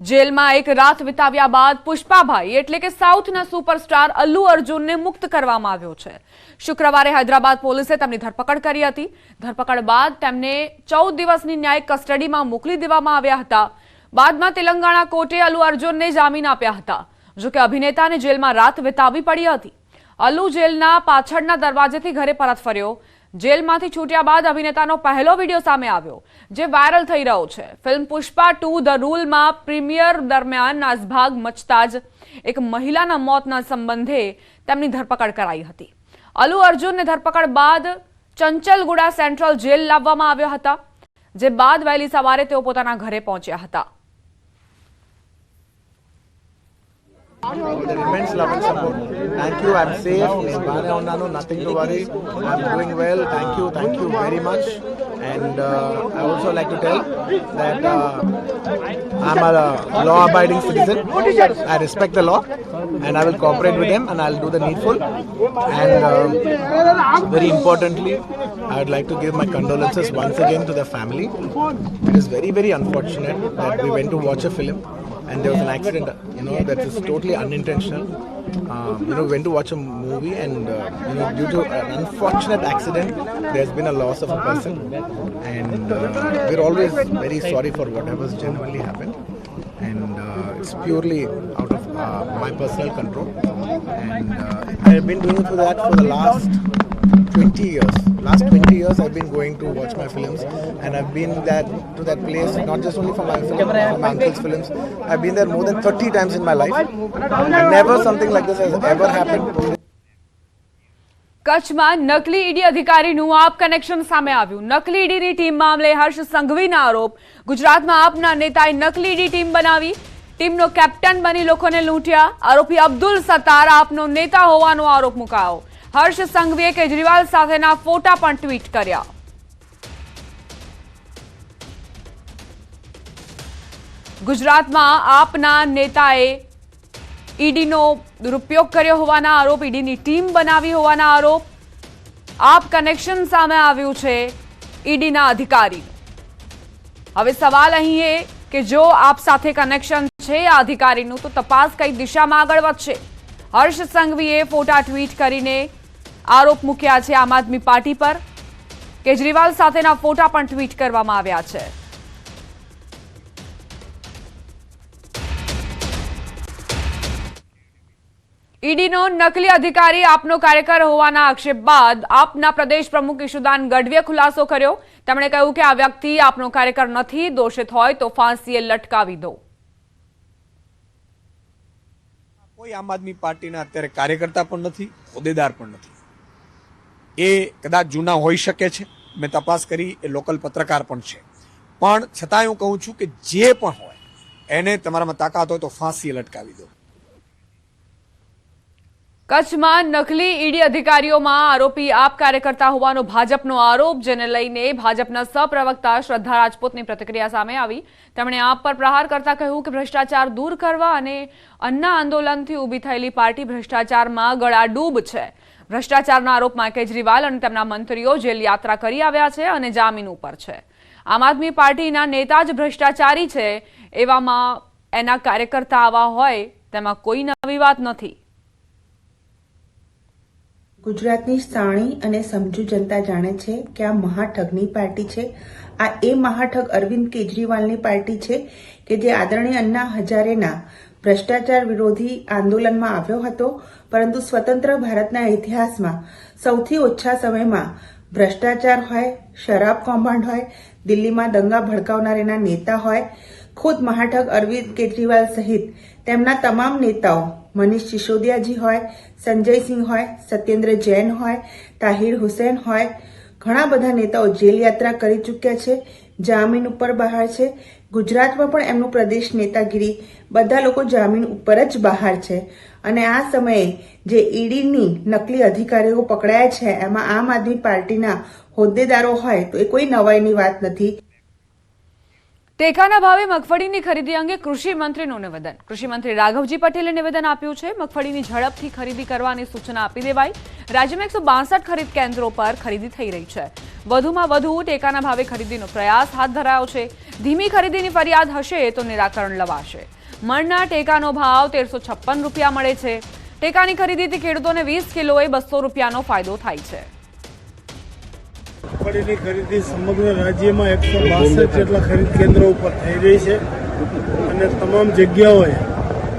જેલમાં એક રાત વિતાવ્યા બાદ પુષ્પાભાઈ એટલે કે સાઉથના સુપરસ્ટાર અલ્લુ અર્જુનને મુક્ત કરવામાં આવ્યો છે. શુક્રવારે હૈદરાબાદ પોલીસે તેમની ધરપકડ કરી હતી. ધરપકડ બાદ તેમને ચૌદ દિવસની ન્યાયિક કસ્ટડીમાં મોકલી દેવામાં આવ્યા હતા. બાદમાં તેલંગાણા કોર્ટે અલ્લુ અર્જુનને જામીન આપ્યા હતા. જોકે અભિનેતાને જેલમાં રાત વિતાવવી પડી હતી. અલ્લુ જેલના પાછળના દરવાજેથી ઘરે પરત ફર્યો. જેલમાંથી છૂટ્યા બાદ અભિનેતાનો પહેલો વીડિયો સામે આવ્યો, જે વાયરલ થઈ રહ્યો છે. ફિલ્મ પુષ્પા ટુ ધ રૂલમાં પ્રીમિયર દરમિયાન નાસભાગ મચતા જ એક મહિલાના મોતના સંબંધે તેમની ધરપકડ કરાઈ હતી. અલ્લુ અર્જુનને ધરપકડ બાદ ચંચલગુડા સેન્ટ્રલ જેલ લાવવામાં આવ્યા હતા, જે બાદ વહેલી સવારે તેઓ પોતાના ઘરે પહોંચ્યા હતા. immense love and support. Thank you. I'm safe. to worry. i'm doing well. Thank you. Thank you very much. And uh, I also like to tell that uh, I'm a law-abiding citizen. I respect the law, and I will cooperate with them and I'll do the needful. And um, very importantly, I would like to give my condolences once again to the family. It is very, very unfortunate that we went to watch a film and there was an accident you know, that is totally unintentional. Um, you know, we went to watch a movie, and uh, you know, due to an unfortunate accident, there's been a loss of a person, and uh, we're always very sorry for whatever's genuinely happened. And uh, it's purely out of uh, my personal control, and uh, I've been doing for that for the last 20 years. Last 20 years, I've been going to watch my films, and I've been that to that place not just only for my film, for my uncle's films. I've been there more than 30 times in my life, never something like this has ever happened. કચ્છમાં નકલી ED અધિકારીનું આપ connection સામે આવ્યું નકલી ઈડીની team મામલે હર્ષ સંઘવીના આરોપ ગુજરાતમાં આપના નેતાએ નકલી ઈડી ટીમ બનાવી ટીમનો કેપ્ટન બની લોકોને લૂંટ્યા આરોપી અબ્દુલ સત્તાર આપનો નેતા હોવાનો આરોપ મુકાયો હર્ષ સંઘવીએ કેજરીવાલ સાથેના ફોટા પણ ટ્વીટ કર્યા. ગુજરાતમાં આપના નેતાએ ઈડીનો દુરુપયોગ કર્યો હોવાના આરોપ, ઈડીની ટીમ બનાવી હોવાના આરોપ. આપ કનેક્શન સામે આવ્યું છે ઈડીના અધિકારી. હવે સવાલ અહીં એ કે જો આપ સાથે કનેક્શન છે આ અધિકારીનું, તો તપાસ કઈ દિશામાં આગળ વધશે? હર્ષ સંઘવીએ ફોટા ટ્વીટ કરીને આરોપ મૂક્યા છે આમ આદમી પાર્ટી પર. કેજરીવાલ સાથેના ફોટા પણ ટ્વીટ કરવામાં આવ્યા છે. ઈડીનો નકલી અધિકારી આપનો કાર્યકર હોવાના આક્ષેપ બાદ આપના પ્રદેશ પ્રમુખ ઈશુદાન ગઢવીએ ખુલાસો કર્યો. તેમણે કહ્યું કે આ વ્યક્તિ આપનો કાર્યકર નથી, દોષિત હોય તો ફાંસીએ લટકાવી દો. કોઈ આમ આદમી પાર્ટીના અત્યારે કાર્યકર્તા પણ નથી, હોદ્દેદાર પણ નથી. એ કદાચ જૂના હોઈ શકે છે. મેં તપાસ કરી, એ લોકલ પત્રકાર પણ છે. પણ છતાંય હું કહું છું કે જે પણ હોય, એને તમારામાં તાકાત હોય તો ફાંસી લટકાવી દો. કચ્છમાં નકલી ઈડી અધિકારીઓમાં આરોપી આપ કાર્યકર્તા હોવાનો ભાજપનો આરોપ, જેને લઈને ભાજપના સહપ્રવક્તા શ્રદ્ધા રાજપૂતની પ્રતિક્રિયા સામે આવી. તેમણે આપ પર પ્રહાર કરતા કહ્યું કે ભ્રષ્ટાચાર દૂર કરવા અને અન્ના આંદોલનથી ઊભી થયેલી પાર્ટી ભ્રષ્ટાચારમાં ગળાડૂબ છે. ભ્રષ્ટાચારના આરોપમાં કેજરીવાલ અને તેમના મંત્રીઓ જેલ યાત્રા કરી આવ્યા છે અને જામીન ઉપર છે. આમ આદમી પાર્ટીના નેતા જ ભ્રષ્ટાચારી છે એવામાં એના કાર્યકર્તા આવા હોય તેમાં કોઈ નવી વાત નથી. ગુજરાતની સાણી અને સમજુ જનતા જાણે છે કે આ મહાઠગની પાર્ટી છે. આ એ મહાઠગ અરવિંદ કેજરીવાલની પાર્ટી છે કે જે આદરણીય અન્ના હજારેના ભ્રષ્ટાચાર વિરોધી આંદોલનમાં આવ્યો હતો, પરંતુ સ્વતંત્ર ભારતના ઇતિહાસમાં સૌથી ઓછા સમયમાં ભ્રષ્ટાચાર હોય, શરાબ કૌભાંડ હોય, દિલ્હીમાં દંગા ભડકાવનારના નેતા હોય, ખુદ મહાઠગ અરવિંદ કેજરીવાલ સહિત તેમના તમામ નેતાઓ મનીષ સિસોદિયાજી હોય સંજયસિંહ હોય, સત્યેન્દ્ર જૈન હોય, તાહિર હુસેન હોય, ઘણા બધા નેતાઓ જેલ યાત્રા કરી ચૂક્યા છે, જામીન ઉપર બહાર છે ગુજરાતમાં પણ એમનું પ્રદેશ નેતાગીરી બધા લોકો જામીન ઉપર જ બહાર છે. અને આ સમયે જે ઈડીની નકલી અધિકારીઓ પકડાયા છે, એમાં આમ આદમી પાર્ટીના હોદ્દેદારો હોય તો એ કોઈ નવાઈની વાત નથી. ટેકાના ભાવે મગફળીની ખરીદી અંગે કૃષિ મંત્રીનું નિવેદન. કૃષિ મંત્રી રાઘવજી પટેલે નિવેદન આપ્યું છે, મગફળીની ઝડપથી ખરીદી કરવાની સૂચના આપી દેવાઈ. રાજ્યમાં એકસો બાસઠ ખરીદ કેન્દ્રો પર ખરીદી થઈ રહી છે. વધુમાં વધુ ટેકાના ભાવે ખરીદીનો પ્રયાસ હાથ ધરાયો છે. ધીમી ખરીદીની ફરિયાદ હશે તો નિરાકરણ લવાશે. મણના ટેકાનો ભાવ તેરસો રૂપિયા મળે છે. ટેકાની ખરીદીથી ખેડૂતોને વીસ કિલોએ બસો રૂપિયાનો ફાયદો થાય છે. મગફળીની ખરીદી સમગ્ર રાજ્યમાં એકસો બાસઠ જેટલા ખરીદ કેન્દ્રો ઉપર થઈ રહી છે. અને તમામ જગ્યાઓએ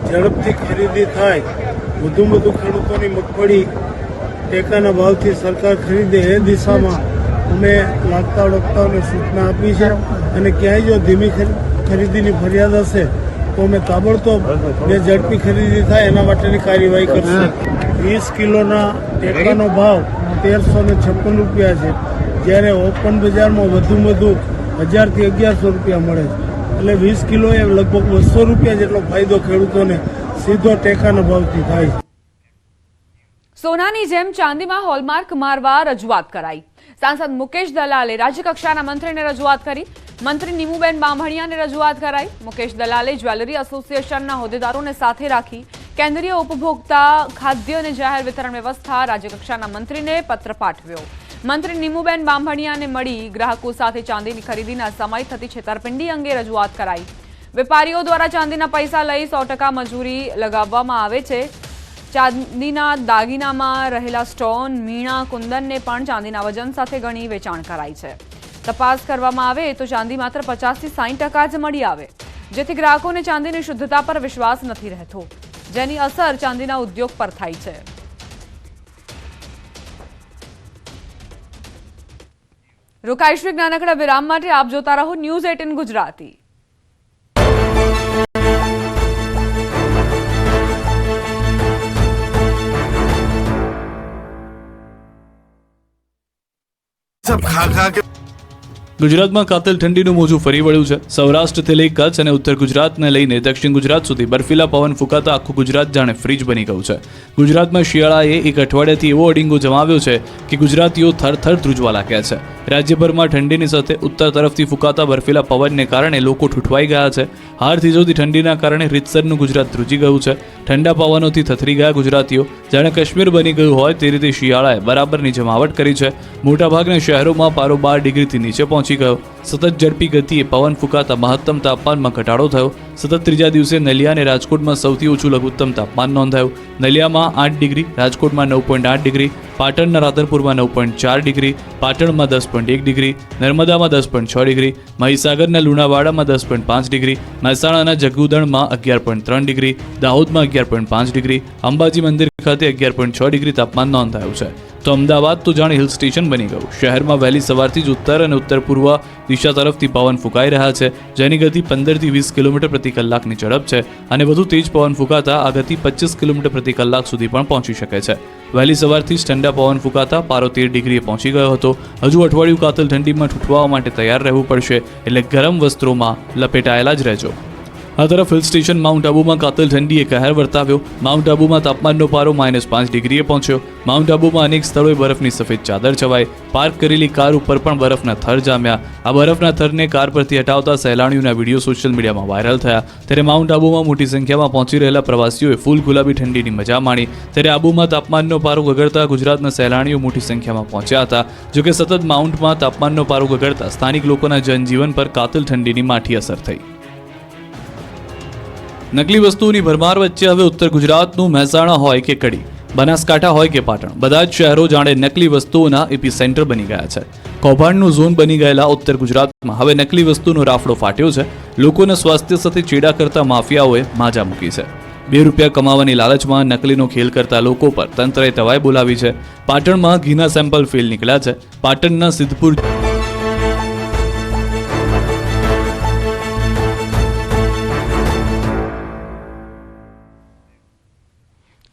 ઝડપથી ખરીદી થાય. વધુ વધુ ખેડૂતોની મગફળી ટેકાના ભાવથી સરકાર ખરીદે એ દિશામાં અમે લાગતા વળગતાઓને સૂચના આપી છે. અને ક્યાંય જો ધીમી ખરીદીની ફરિયાદ હશે, તો અમે તાબડતોબ જે ઝડપી ખરીદી થાય એના માટેની કાર્યવાહી કરશે. વીસ કિલોના ટેકાનો ભાવ તેરસો ને છપ્પન રૂપિયા છે. જ્યારે ઓપન બજારમાં વધુ વધુ હજારથી અગિયારસો રૂપિયા મળે છે. એટલે વીસ કિલો એ લગભગ બસો રૂપિયા જેટલો ફાયદો ખેડૂતોને સીધો ટેકાના ભાવથી થાય છે. સોનાની જેમ ચાંદીમાં હોલમાર્ક મારવા રજૂઆત કરાઈ. સાંસદ મુકેશ દલાલે રાજ્યકક્ષાના મંત્રીને રજૂઆત કરી. મંત્રી નીમુબેન બામણિયાને રજૂઆત કરાઈ. મુકેશ દલાલે જ્વેલરી એસોસિએશનના હોદ્દેદારોને સાથે રાખી કેન્દ્રીય ઉપભોક્તા ખાદ્ય અને જાહેર વિતરણ વ્યવસ્થા રાજ્યકક્ષાના મંત્રીને પત્ર પાઠવ્યો. મંત્રી નીમુબેન બાંભણિયાને મળી ગ્રાહકો સાથે ચાંદીની ખરીદીના સમય થતી છેતરપિંડી અંગે રજૂઆત કરાઈ. વેપારીઓ દ્વારા ચાંદીના પૈસા લઈ સો મજૂરી લગાવવામાં આવે છે. ચાંદીના દાગીનામાં રહેલા સ્ટોન, મીણા, કુંદનને પણ ચાંદીના વજન સાથે ગણી વેચાણ કરાય છે. તપાસ કરવામાં આવે તો ચાંદી માત્ર પચાસથી સાઠ ટકા જ મળી આવે, જેથી ગ્રાહકોને ચાંદીની શુદ્ધતા પર વિશ્વાસ નથી રહેતો. જેની અસર ચાંદીના ઉદ્યોગ પર થાય છે. રોકાઈશું એક નાનકડા વિરામ માટે આપ જોતા રહો ન્યૂઝ એટીન ગુજરાતી सब खा खा के ગુજરાતમાં કાતલ ઠંડીનું મોજું ફરી વળ્યું છે. સૌરાષ્ટ્રથી લઈ કચ્છ અને ઉત્તર ગુજરાતને લઈને દક્ષિણ ગુજરાત સુધી બર્ફીલા પવન ફૂંકાતા આખું ગુજરાત જાણે ફ્રીજ બની ગયું છે. ગુજરાતમાં શિયાળાએ એક અઠવાડિયાથી એવો અડીંગો જમાવ્યો છે કે ગુજરાતીઓ થરથર ધ્રુજવા લાગ્યા છે. રાજ્યભરમાં ઠંડીની સાથે ઉત્તર તરફથી ફૂંકાતા બર્ફીલા પવનને કારણે લોકો ઠૂંઠવાઈ ગયા છે. હાર થીજોતી ઠંડીના કારણે રીતસરનું ગુજરાત ધ્રુજી ગયું છે. ઠંડા પવનોથી થથરી ગયા ગુજરાતીઓ. જાણે કાશ્મીર બની ગયું હોય તે રીતે શિયાળાએ બરાબરની જમાવટ કરી છે. મોટાભાગના શહેરોમાં પારો બાર ડિગ્રીથી નીચે પહોંચી ગયો. સતત ઝડપી ગતિએ પવન ફૂંકાતા મહત્તમ તાપમાનમાં ઘટાડો થયો. સતત ત્રીજા દિવસે નલિયા અને રાજકોટમાં સૌથી ઓછું લઘુત્તમ તાપમાન નોંધાયું. નલિયામાં આઠ ડિગ્રી, રાજકોટમાં નવ પોઈન્ટ આઠ ડિગ્રી, પાટણના રાધનપુરમાં નવ પોઈન્ટ ચાર ડિગ્રી, પાટણમાં દસ પોઈન્ટ એક ડિગ્રી, નર્મદામાં દસ પોઈન્ટ છ ડિગ્રી, મહીસાગરના લુણાવાડામાં દસ પોઈન્ટ પાંચ ડિગ્રી, મહેસાણાના જગુદણમાં અગિયાર પોઈન્ટ ત્રણ ડિગ્રી, દાહોદમાં અગિયાર પોઈન્ટ પાંચ ડિગ્રી, અંબાજી મંદિર ખાતે અગિયાર પોઈન્ટ છ ડિગ્રી તાપમાન નોંધાયું છે. તો અમદાવાદ તો જાણે હિલ સ્ટેશન બની ગયું. શહેરમાં વહેલી સવારથી જ ઉત્તર અને ઉત્તર પૂર્વ દિશા તરફથી પવન ફૂંકાઈ રહ્યા છે, જેની ગતિ પંદરથી વીસ કિલોમીટર પ્રતિ કલાકની ઝડપ છે અને વધુ તેજ પવન ફૂંકાતા આ ગતિ પચીસ કિલોમીટર પ્રતિ કલાક સુધી પણ પહોંચી શકે છે. વહેલી સવારથી જ ઠંડા પવન ફૂંકાતા પારો તેર ડિગ્રીએ પહોંચી ગયો હતો. હજુ અઠવાડિયું કાતલ ઠંડીમાં ઠૂઠવા માટે તૈયાર રહેવું પડશે, એટલે ગરમ વસ્ત્રોમાં લપેટાયેલા જ રહેજો. આ તરફ હિલ સ્ટેશન માઉન્ટ આબુમાં કાતલ ઠંડીએ કહેર વર્તાવ્યો. માઉન્ટ આબુમાં તાપમાનનો પારો માઇનસ પાંચ ડિગ્રીએ પહોંચ્યો. માઉન્ટ આબુમાં અનેક સ્થળોએ બરફની સફેદ ચાદર છવાઈ. પાર્ક કરેલી કાર ઉપર પણ બરફના થર જામ્યા. આ બરફના થરને કાર પરથી હટાવતા સહેલાણીઓના વીડિયો સોશિયલ મીડિયામાં વાયરલ થયા. ત્યારે માઉન્ટ આબુમાં મોટી સંખ્યામાં પહોંચી રહેલા પ્રવાસીઓએ ફૂલ ગુલાબી ઠંડીની મજા માણી. ત્યારે આબુમાં તાપમાનનો પારો ગગડતા ગુજરાતના સહેલાણીઓ મોટી સંખ્યામાં પહોંચ્યા હતા. જોકે સતત માઉન્ટમાં તાપમાનનો પારો ગગડતા સ્થાનિક લોકોના જનજીવન પર કાતલ ઠંડીની માઠી અસર થઈ. નકલી વસ્તુઓની ભરમાર વચ્ચે હવે ઉત્તર ગુજરાતનું મહેસાણા હોય કે કડી, બનાસકાંઠા હોય કે પાટણ, બધા જ શહેરો જાણે નકલી વસ્તુઓના એપી સેન્ટર બની ગયા છે. કૌભાંડનું ઝોન બની ગયેલા ઉત્તર ગુજરાતમાં હવે નકલી વસ્તુનો રાફડો ફાટ્યો છે. લોકોના સ્વાસ્થ્ય સાથે ચેડા કરતા માફિયાઓએ માજા મૂકી છે. બે રૂપિયા કમાવાની લાલચમાં નકલીનો ખેલ કરતા લોકો પર તંત્રએ તવાઈ બોલાવી છે. પાટણમાં ઘીના સેમ્પલ ફેલ નીકળ્યા છે. પાટણના સિદ્ધપુર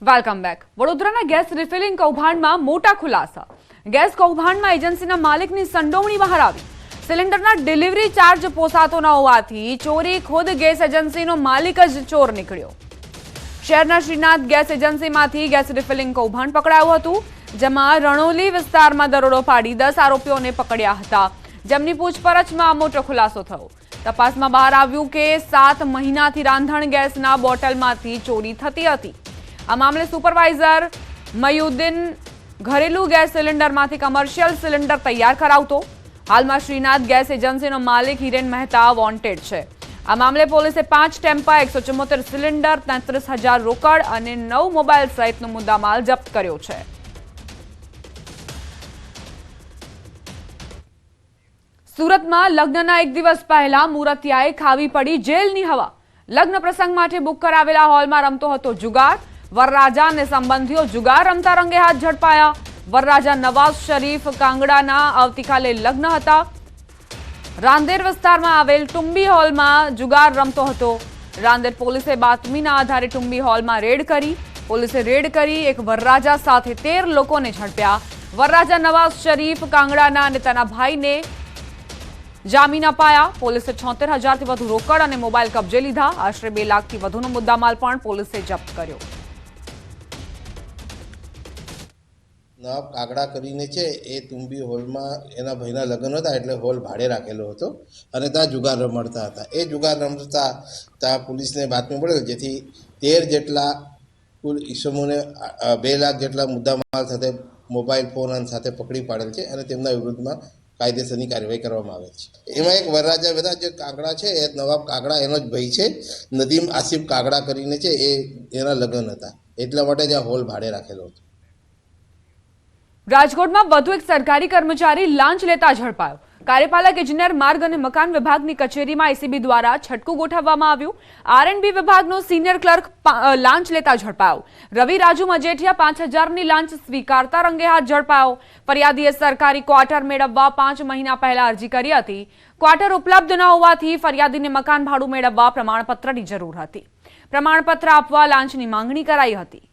વેલકમ બેક વડોદરાના ગેસ રિફિલિંગ કૌભાંડમાં મોટા ખુલાસા. ગેસ કૌભાંડમાં એજન્સીના માલિકની સંડોવણી બહાર આવી. સિલિન્ડરના ડિલિવરી ચાર્જ પોસાતો ન હોવાથી ચોરી ખુદ ગેસ એજન્સીનો માલિક જ ચોર નીકળ્યો. શહેરના શ્રીનાથ ગેસ એજન્સીમાંથી ગેસ રિફિલિંગ કૌભાંડ પકડાયું હતું, જેમાં રણોલી વિસ્તારમાં દરોડો પાડી દસ આરોપીઓને પકડ્યા હતા. જેમની પૂછપરછમાં મોટો ખુલાસો થયો. તપાસમાં બહાર આવ્યું કે સાત મહિનાથી રાંધણ ગેસના બોટલમાંથી ચોરી થતી હતી. આ મામલે સુપરવાઇઝર મયુદ્દીન ઘરેલું ગેસ સિલિન્ડરમાંથી કમર્શિયલ સિલિન્ડર તૈયાર કરાવતો. હાલમાં શ્રીનાથ ગેસ એજન્સીનો માલિક હિરેન મહેતા વોન્ટેડ છે. આ મામલે પોલીસે પાંચ ટેમ્પા, એકસો ચુમ્મોતેર સિલિન્ડર, તેત્રીસ હજાર રોકડ અને નવ મોબાઈલ સહિતનો મુદ્દામાલ જપ્ત કર્યો છે. સુરતમાં લગ્નના એક દિવસ પહેલા મુરતિયાએ ખાવી પડી જેલની હવા. લગ્ન પ્રસંગ માટે બુક કરાવેલા હોલમાં રમતો હતો જુગાર. વરરાજા અને સંબંધીઓ જુગાર રમતા રંગે હાથ ઝડપાયા. વરરાજા નવાઝ શરીફ કાંગડાના આવતીકાલે લગ્ન હતા. રાંદેર વિસ્તારમાં આવેલ ટુંબી હોલમાં જુગાર રમતો હતો. રાંદેર પોલીસે બાતમીના આધારે ટુંબી હોલમાં રેડ કરી, પોલીસે રેડ કરી એક વરરાજા સાથે તેર લોકોને ઝડપ્યા. વરરાજા નવાઝ શરીફ કાંગડાના અને તેના ભાઈને જામીન અપાયા. પોલીસે છોતેર હજારથી વધુ રોકડ અને મોબાઈલ કબજે લીધા. આશરે બે લાખથી વધુનો મુદ્દામાલ પણ પોલીસે જપ્ત કર્યો. નવાબ કાગડા કરીને છે, એ તુંબી હોલમાં એના ભાઈના લગ્ન હતા, એટલે હોલ ભાડે રાખેલો હતો અને ત્યાં જુગાર રમાડતા હતા. એ જુગાર રમતા ત્યાં પોલીસને બાતમી મળેલ, જેથી તેર જેટલા કુલ ઈસમોને બે લાખ જેટલા મુદ્દામાલ સાથે મોબાઈલ ફોન સાથે પકડી પાડેલ છે અને તેમના વિરુદ્ધમાં કાયદેસરની કાર્યવાહી કરવામાં આવે છે. એમાં એક વરરાજા બધા જે કાગડા છે, એ નવાબ કાગડા, એનો જ ભાઈ છે, નદીમ આસિફ કાગડા કરીને છે, એ એના લગ્ન હતા. એટલા માટે જ આ હોલ ભાડે રાખેલો હતો. રાજકોટમાં વધુ એક સરકારી કર્મચારી લાંચ લેતા ઝડપાયો. કાર્યપાલક ઇજનેર માર્ગ અને મકાન વિભાગની કચેરીમાં એસીબી દ્વારા છટકું ગોઠવવામાં આવ્યું. આરએનબી વિભાગનો સિનિયર ક્લર્ક લાંચ લેતા ઝડપાયો. રવિ રાજુ મજેઠિયા પાંચ હજારની લાંચ સ્વીકારતા રંગે હાથ ઝડપાયો. ફરિયાદીએ સરકારી ક્વાર્ટર મેળવવા પાંચ મહિના પહેલા અરજી કરી હતી. ક્વાર્ટર ઉપલબ્ધ ન હોવાથી ફરિયાદીને મકાન ભાડું મેળવવા પ્રમાણપત્રની જરૂર હતી. પ્રમાણપત્ર આપવા લાંચની માંગણી કરાઈ હતી.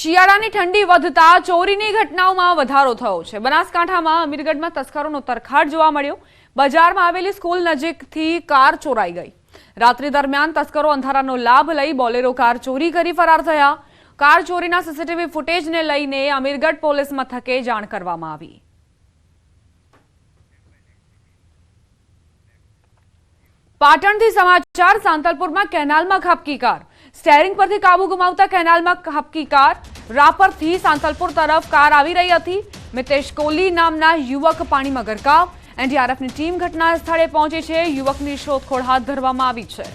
શિયાળાની ઠંડી વધતા ચોરીની ઘટનાઓમાં વધારો થયો છે. બનાસકાંઠામાં, અમીરગઢમાં તસ્કરોનો તરખાટ જોવા મળ્યો. બજારમાં આવેલી સ્કૂલ નજીકથી કાર ચોરાઈ ગઈ. રાત્રિ દરમિયાન તસ્કરો અંધારાનો લાભ લઈ બોલેરો કાર ચોરી કરી ફરાર થયા. કાર ચોરીના સીસીટીવી ફૂટેજને લઈને અમીરગઢ પોલીસ મથકે જાણ કરવામાં આવી. પાટણથી સમાચાર, સાંતલપુરમાં કેનાલમાં ખાબકી કાર. સ્ટેરિંગ પરથી કાબુ ગુમાવતા કેનાલમાં ખાબકી કાર. રાપરથી સાંતલપુર તરફ કાર આવી રહી હતી. મિતેશ કોહલી નામના યુવક પાણીમાં ગરકાવ એનડીઆરએફની ટીમ ઘટના સ્થળે પહોંચી છે. યુવકની શોધખોળ હાથ ધરવામાં આવી છે.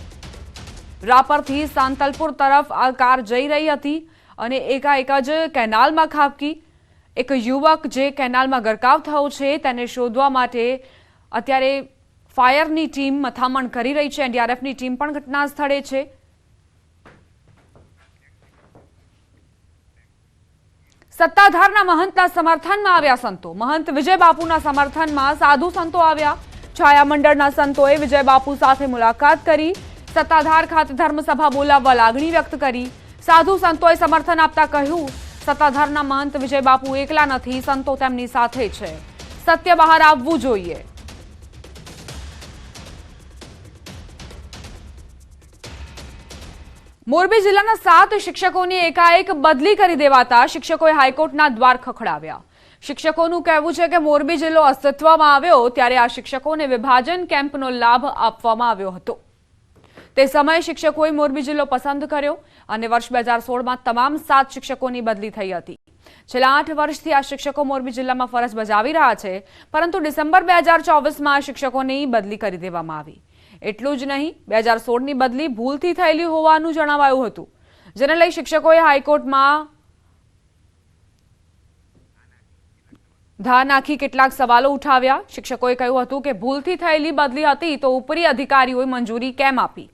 રાપરથી સાંતલપુર તરફ આ કાર જઈ રહી હતી અને એકાએક જ કેનાલમાં ખાબકી. એક યુવક જે કેનાલમાં ગરકાવ થયો છે તેને શોધવા માટે અત્યારે ફાયરની ટીમ મથામણ કરી રહી છે. એનડીઆરએફની ટીમ પણ ઘટના સ્થળે છે. સત્તાધારના મહંતના સમર્થનમાં આવ્યા સંતો. મહંત વિજય બાપુના સમર્થનમાં સાધુ સંતો આવ્યા. છાયા મંડળના સંતોએ વિજય બાપુ સાથે મુલાકાત કરી. સત્તાધાર ખાતે ધર્મસભા બોલાવવા લાગણી વ્યક્ત કરી. સાધુ સંતોએ સમર્થન આપતા કહ્યું, સત્તાધારના મહંત વિજય બાપુ એકલા નથી, સંતો તેમની સાથે છે. સત્ય બહાર આવવું જોઈએ. મોરબી જિલ્લાના સાત શિક્ષકોની એકાએક બદલી કરી દેવાતા શિક્ષકોએ હાઈકોર્ટના દ્વાર ખખડાવ્યા. શિક્ષકોનું કહેવું છે કે મોરબી જિલ્લો અસ્તિત્વમાં આવ્યો ત્યારે આ શિક્ષકોને વિભાજન કેમ્પનો લાભ આપવામાં આવ્યો હતો. તે સમયે શિક્ષકોએ મોરબી જિલ્લો પસંદ કર્યો અને વર્ષ બે હજાર સોળમાં તમામ સાત શિક્ષકોની બદલી થઈ હતી. છેલ્લા આઠ વર્ષથી આ શિક્ષકો મોરબી જિલ્લામાં ફરજ બજાવી રહ્યા છે, પરંતુ ડિસેમ્બર બે હજાર ચોવીસમાં આ શિક્ષકોની બદલી કરી દેવામાં આવી. એટલું જ નહીં, બે હજાર સોળની બદલી ભૂલથી થયેલી હોવાનું જણાવાયું હતું. જેને લઈ શિક્ષકોએ હાઈકોર્ટમાં ધા નાખી કેટલાક સવાલો ઉઠાવ્યા. શિક્ષકોએ કહ્યું હતું કે ભૂલથી થયેલી બદલી હતી તો ઉપરી અધિકારીઓએ મંજૂરી કેમ આપી?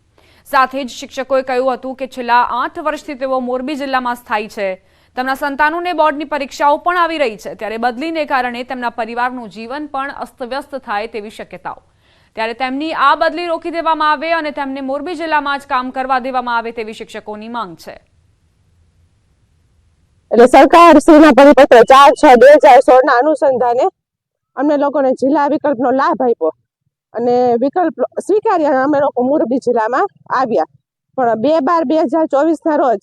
સાથે જ શિક્ષકોએ કહ્યું હતું કે છેલ્લા આઠ વર્ષથી તેઓ મોરબી જિલ્લામાં સ્થાયી છે. તેમના સંતાનોને બોર્ડની પરીક્ષાઓ પણ આવી રહી છે. ત્યારે બદલીને કારણે તેમના પરિવારનું જીવન પણ અસ્તવ્યસ્ત થાય તેવી શક્યતાઓ. ત્યારે તેમની આ બદલી રોકી દેવામાં આવે અને તેમને મોરબી જિલ્લામાં જ કામ કરવા દેવામાં આવે તેવી શિક્ષકોની માંગ છે. એટલે સરકાર શ્રીના પરિપત્ર ચાર છ બે હજાર સોળ ના અનુસંધાને અમને લોકોને જિલ્લા વિકલ્પનો લાભ આપ્યો. અને વિકલ્પ સ્વીકાર્યા અને અમે લોકો મોરબી જિલ્લામાં આવ્યા. પણ બે બાર બે હજાર ચોવીસ ના રોજ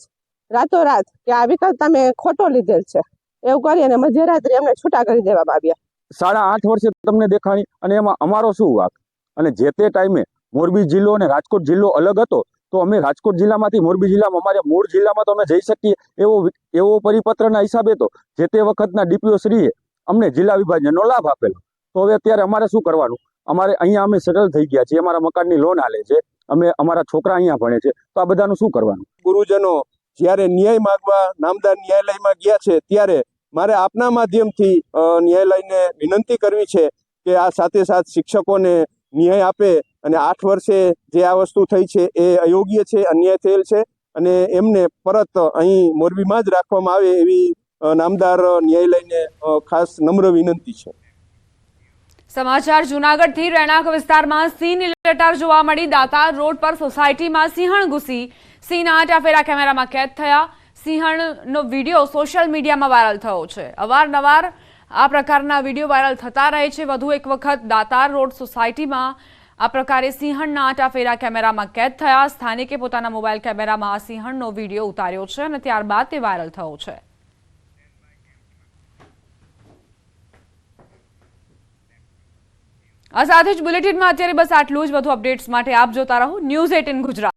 રાતોરાત કે આ વિકલ્પ તમે ખોટો લીધેલ છે. એવું કરી અને મધ્યરાત્રિ અમને છૂટા કરી દેવામાં આવ્યા. સાડા આઠ વર્ષે તમને દેખાણી અને એમાં અમારો શું વાક? અને જે તે ટાઈમે મોરબી જિલ્લો અને રાજકોટ જિલ્લો અલગ હતો, તો અમે રાજકોટ જિલ્લામાંથી મોરબી જિલ્લામાં, અમારે મૂળ જિલ્લામાં તો અમે જઈ શકીએ એવો એવો પરિપત્રના હિસાબે તો જે તે વખતના ડીપીઓ શ્રીએ અમને જિલ્લા વિભાજનનો લાભ આપેલો. તો હવે અત્યારે અમારે શું કરવાનું? અમારે અહીંયા અમે સેટલ થઈ ગયા છીએ, અમારા મકાનની લોન હાલે છે, અમે અમારા છોકરા અહીંયા ભણે છે, તો આ બધાનું શું કરવાનું? ગુરુજનો, જ્યારે ન્યાય માગવા, નામદાર ન્યાયાલયમાં ગયા છે, ત્યારે મારે આપના માધ્યમથી ન્યાયાલયને વિનંતી કરવી છે કે આ સાથે સાથ શિક્ષકોને ન્યાય આપે અને આઠ વર્ષે જે આ વસ્તુ થઈ છે એ અયોગ્ય છે, અન્યાય થયેલ છે અને એમને પરત અહીં મોરબીમાં જ રાખવામાં આવે એવી નામદાર ન્યાયાલયને ખાસ નમ્ર વિનંતી છે. સમાચાર જૂનાગઢથી રહેણાંક વિસ્તારમાં સિંહની લટાર જોવા મળી. દાતાર રોડ પર સોસાયટીમાં સિંહણ ઘૂસી. સિંહના આટાફેરા કેમેરામાં કેદ થયા. સિંહણનો વીડિયો સોશિયલ મીડિયામાં વાયરલ થયો છે. અવારનવાર આ પ્રકારના વીડિયો વાયરલ થતા રહે છે. વધુ એક વખત દાતાર રોડ સોસાયટીમાં આ પ્રકારે સિંહણના આટાફેરા કેમેરામાં કેદ થયા. સ્થાનિકે પોતાના મોબાઈલ કેમેરામાં આ સિંહણનો વીડિયો ઉતાર્યો છે અને ત્યારબાદ તે વાયરલ થયો છે. આ સાથે જ બુલેટિનમાં અત્યારે બસ આટલું જ. વધુ અપડેટ્સ માટે આપ જોતા રહો ન્યૂઝ એટીન ગુજરાત.